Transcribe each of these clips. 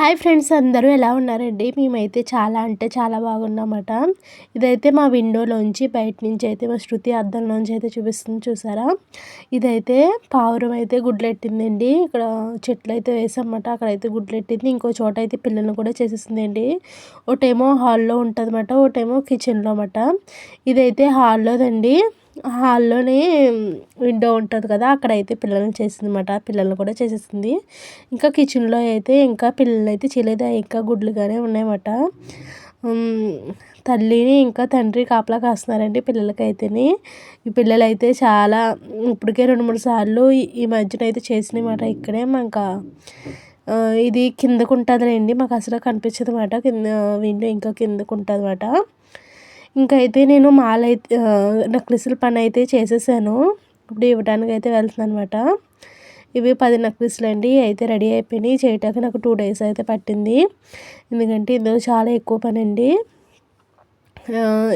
Hi friends అందరూ ఎలా ఉన్నారండి? మేమైతే చాలా అంటే చాలా బాగున్నామట. ఇదైతే మా విండోలోంచి బయట నుంచి అయితే మా శృతి అద్దంలోంచి అయితే చూపిస్తుంది చూసారా? ఇదైతే పావురం అయితే గుడ్లెట్టిందండి. ఇక్కడ చెట్లు అయితే వేసామట అక్కడైతే గుడ్లెట్టింది. ఇంకో చోట అయితే పిల్లల్ని కూడా చేసేసిందండి. ఒకటేమో హాల్లో ఉంటుందన్నమాట ఒకటేమో కిచెన్లో అన్నమాట ఇదైతే హాల్లోదండి. హాల్లోనే విండో ఉంటుంది కదా అక్కడైతే పిల్లల్ని చేసింది అనమాట పిల్లల్ని కూడా చేసేసింది. ఇంకా కిచెన్లో అయితే ఇంకా పిల్లలు అయితే చేయలేదు. ఇంకా గుడ్లుగానే ఉన్నాయన్నమాట. తల్లిని ఇంకా తండ్రి కాపలా కాస్తున్నారండి పిల్లలకైతేనే. ఈ పిల్లలు అయితే చాలా ఇప్పటికే రెండు మూడు సార్లు ఈ మధ్యన అయితే చేసినమాట ఇక్కడే. మాకు ఇది కిందకు ఉంటుందిలేండి మాకు అసలు కనిపించదు అనమాట కింద విండో ఇంకా కిందకు ఉంటుంది అనమాట ఇంకైతే నేను మాల అయితే నెక్లెస్ల పని అయితే చేసేసాను. ఇప్పుడు ఇవ్వడానికి అయితే వెళ్తున్నాను అనమాట ఇవి పది నెక్లెస్లు అండి అయితే రెడీ అయిపోయినాయి. చేయటానికి నాకు టూ డేస్ అయితే పట్టింది. ఎందుకంటే ఇందులో చాలా ఎక్కువ పని అండి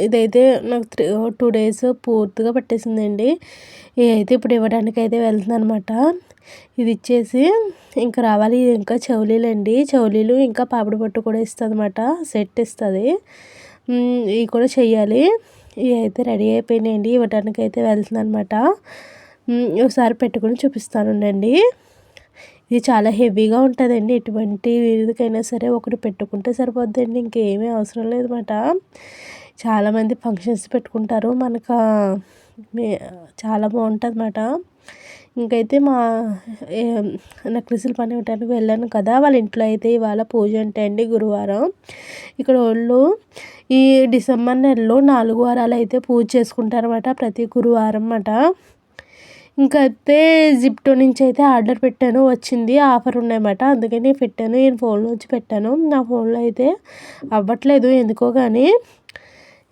ఇదైతే నాకు త్రీ టూ డేస్ పూర్తిగా పట్టేసిందండి. అయితే ఇప్పుడు ఇవ్వడానికి అయితే వెళ్తున్నాను అనమాట ఇది ఇచ్చేసి ఇంకా రావాలి. ఇంకా చౌలీలు అండి చౌలీలు ఇంకా పాపిడి పట్టు కూడా ఇస్తుంది అనమాట సెట్ ఇస్తుంది. ఇవి కూడా చెయ్యాలి. ఇవి అయితే రెడీ అయిపోయినాయండి. ఇవ్వడానికి అయితే వెళ్తుంది అనమాట ఒకసారి పెట్టుకుని చూపిస్తాను ఉండండి. ఇది చాలా హెవీగా ఉంటుందండి. ఎటువంటి వీధికైనా సరే ఒకటి పెట్టుకుంటే సరిపోద్దండి. ఇంకేమీ అవసరం లేదన్నమాట. చాలామంది ఫంక్షన్స్ పెట్టుకుంటారు. మనకు చాలా బాగుంటుంది అన్నమాట ఇంకైతే మా నెక్లెస్లు పని ఇవ్వడానికి వెళ్ళాను కదా వాళ్ళ ఇంట్లో అయితే ఇవాళ పూజ అండి గురువారం. ఇక్కడ వాళ్ళు ఈ డిసెంబర్ నెలలో నాలుగు వారాలు అయితే పూజ చేసుకుంటారన్నమాట ప్రతి గురువారం అన్నమాట ఇంకైతే జిప్టో నుంచి అయితే ఆర్డర్ పెట్టాను వచ్చింది ఆఫర్ ఉన్నాయన్నమాట. అందుకని పెట్టాను నేను ఫోన్లోంచి పెట్టాను. నా ఫోన్లో అయితే అవ్వట్లేదు ఎందుకో కానీ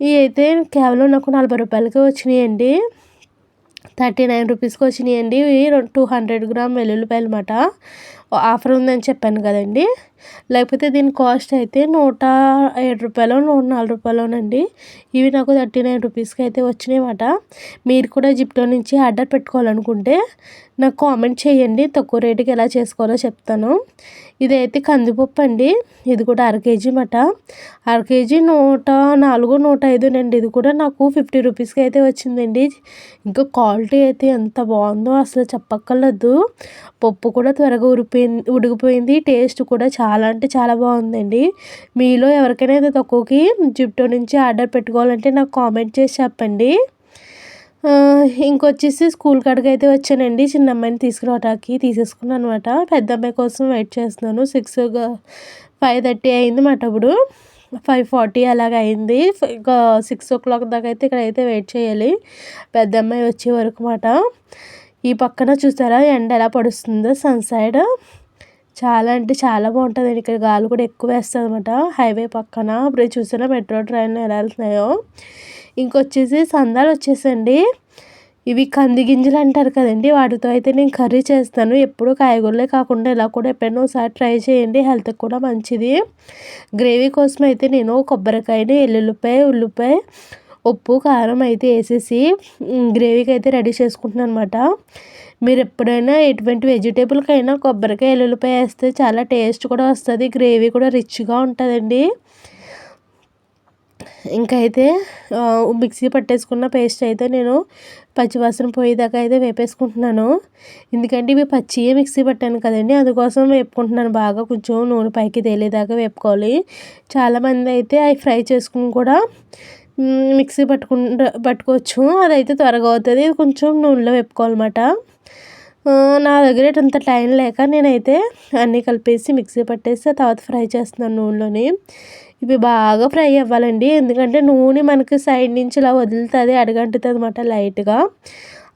ఇవి అయితే కేవలం నాకు నలభై రూపాయలకే వచ్చినాయండి. థర్టీ నైన్ రూపీస్కి వచ్చినాయండి. టూ హండ్రెడ్ గ్రామ్ వెల్లుల్లిపాయలు అన్నమాట. ఆఫర్ ఉందని చెప్పాను కదండి. లేకపోతే దీని కాస్ట్ అయితే నూట ఏడు రూపాయలు నూట నాలుగు రూపాయలోనండి. ఇవి నాకు థర్టీ నైన్ రూపీస్కి అయితే వచ్చినాయన్నమాట మీరు కూడా జిప్టో నుంచి ఆర్డర్ పెట్టుకోవాలనుకుంటే నాకు కామెంట్ చేయండి. తక్కువ రేటుకి ఎలా చేసుకోవాలో చెప్తాను. ఇదైతే కందిపప్పు అండి. ఇది కూడా అర కేజీ మాట అర కేజీ నూట నాలుగు నూట ఐదునండి ఇది కూడా నాకు ఫిఫ్టీ రూపీస్కి అయితే వచ్చిందండి. ఇంకా క్వాలిటీ అయితే ఎంత బాగుందో అసలు చెప్పక్కర్లేదు. పప్పు కూడా త్వరగా ఉడిపోయింది ఉడికిపోయింది. టేస్ట్ కూడా చాలా అంటే చాలా బాగుందండి. మీలో ఎవరికైనా తక్కువకి జిప్టో నుంచి ఆర్డర్ పెట్టుకోవాలంటే నాకు కామెంట్ చేసి చెప్పండి. ఇంకొచ్చేసి స్కూల్ కాడికి అయితే వచ్చానండి. చిన్న అమ్మాయిని తీసుకురావటానికి తీసేసుకున్నాను అనమాట పెద్ద అమ్మాయి కోసం వెయిట్ చేస్తున్నాను. సిక్స్ ఫైవ్ థర్టీ అయింది మాట అప్పుడు. ఫైవ్ ఫార్టీ అలాగ అయింది ఇంకా సిక్స్ ఓ క్లాక్ దాకా అయితే ఇక్కడ అయితే వెయిట్ చేయాలి. పెద్ద అమ్మాయి వచ్చే వరకు మాట. ఈ పక్కన చూసారా ఎండ ఎలా పడుస్తుందో సన్ సైడ్. చాలా అంటే చాలా బాగుంటుంది. ఇక్కడ గాలి కూడా ఎక్కువ వేస్తుంది అనమాట హైవే పక్కన. ఇప్పుడు చూసారా మెట్రో ట్రైన్లు ఎలా వెళ్తున్నాయో. ఇంకొచ్చేసి సందాలు వచ్చేసండి. ఇవి కంది గింజలు అంటారు కదండి వాటితో అయితే నేను కర్రీ చేస్తాను. ఎప్పుడు కాయగూరలే కాకుండా ఇలా కూడా ఎప్పుడైనా ఒకసారి ట్రై చేయండి హెల్త్కి కూడా మంచిది. గ్రేవీ కోసం అయితే నేను కొబ్బరికాయని ఎల్లుల్లిపాయ ఉల్లిపాయ ఉప్పు కారం అయితే వేసేసి గ్రేవీకి అయితే రెడీ చేసుకుంటున్నాను అనమాట మీరు ఎప్పుడైనా ఎటువంటి వెజిటేబుల్కైనా కొబ్బరికాయ ఎల్లుల్లిపాయ వేస్తే చాలా టేస్ట్ కూడా వస్తుంది గ్రేవీ కూడా రిచ్గా ఉంటుందండి. ఇంకైతే అయితే మిక్సీ పట్టేసుకున్న పేస్ట్ అయితే నేను పచ్చివాసన పోయేదాకా అయితే వేపేసుకుంటున్నాను. ఎందుకంటే ఇవి పచ్చియే మిక్సీ పట్టాను కదండి అందుకోసం వేపుకుంటున్నాను. బాగా కొంచెం నూనె పైకి తేలేదాకా వేపుకోవాలి. చాలామంది అయితే అవి ఫ్రై చేసుకుని కూడా మిక్సీ పట్టుకుంటూ పట్టుకోవచ్చు. అదైతే త్వరగా అవుతుంది. కొంచెం నూనెలో వేపుకోవాలన్నమాట. నా దగ్గర అంత టైం లేక నేనైతే అన్నీ కలిపేసి మిక్సీ పట్టేసి తర్వాత ఫ్రై చేస్తున్నాను నూనెలోని. ఇవి బాగా ఫ్రై అవ్వాలండి. ఎందుకంటే నూనె మనకి సైడ్ నుంచి ఇలా వదులుతుంది అడగంటుంది అనమాట లైట్గా.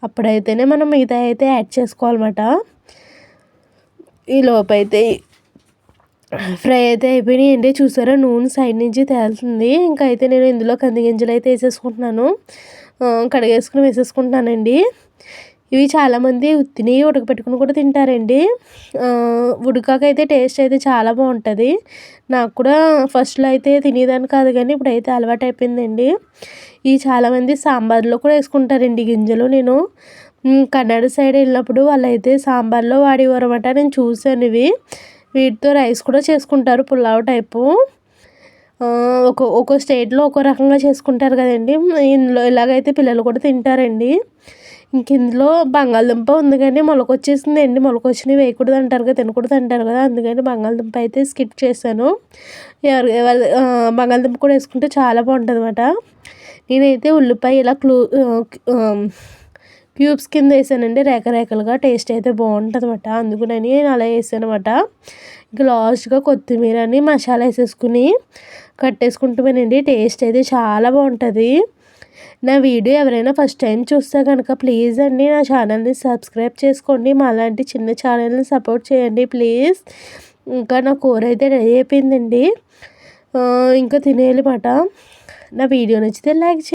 అప్పుడైతేనే మనం మిగతా అయితే యాడ్ చేసుకోవాలన్నమాట. ఈ లోపైతే ఫ్రై అయితే అయిపోయినాయండి. చూసారా? నూనె సైడ్ నుంచి తేలుతుంది. ఇంకా అయితే నేను ఇందులో కంది గింజలు అయితే వేసేసుకుంటున్నాను. కడిగేసుకుని వేసేసుకుంటున్నానండి. ఇవి చాలామంది ఉత్తిని ఉడకపెట్టుకుని కూడా తింటారండి. ఉడకాకైతే టేస్ట్ అయితే చాలా బాగుంటుంది. నాకు కూడా ఫస్ట్లో అయితే తినేదాన్ని కాదు కానీ ఇప్పుడైతే అలవాటు అయిపోయిందండి. ఇవి చాలామంది సాంబార్లో కూడా వేసుకుంటారండి గింజలు నేను. కన్నడ సైడ్ వెళ్ళినప్పుడు వాళ్ళైతే సాంబార్లో వాడేవారు అనమాట నేను చూశాను ఇవి. వీటితో రైస్ కూడా చేసుకుంటారు పులావ్ టైపు. ఒక ఒక్కో స్టేట్లో ఒక్కో రకంగా చేసుకుంటారు కదండి. ఇందులో ఇలాగైతే పిల్లలు కూడా తింటారండి. ఇంక ఇందులో బంగాళదుంప ఉంది కానీ మొలకొచ్చేసింది అండి. మొలకొచ్చినవి వేయకూడదు అంటారు కదా తినకూడదు అంటారు కదా. అందుకని బంగాళదుంప అయితే స్కిప్ చేశాను. ఎవరు బంగాళదుంప కూడా వేసుకుంటే చాలా బాగుంటుంది అనమాట నేనైతే ఉల్లిపాయ ఇలా క్లూ క్యూబ్స్ కింద వేసానండి. రేఖరేఖలుగా టేస్ట్ అయితే బాగుంటుంది అనమాట అందుకని నేను అలా వేసాను అనమాట ఇంకా లాస్ట్గా కొత్తిమీర అని మసాలా వేసేసుకుని కట్టేసుకుంటామేనండి టేస్ట్ అయితే చాలా బాగుంటుంది. నా వీడియో ఎవరైనా ఫస్ట్ టైం చూస్తే కనుక ప్లీజ్ అండి నా ఛానల్ని సబ్స్క్రైబ్ చేసుకోండి మా అలాంటి చిన్న ఛానల్ని సపోర్ట్ చేయండి ప్లీజ్. ఇంకా నా కూర అయితే రెడీ అయిపోయిందండి. ఇంకా తినేయాలి మాట. నా వీడియో నచ్చితే లైక్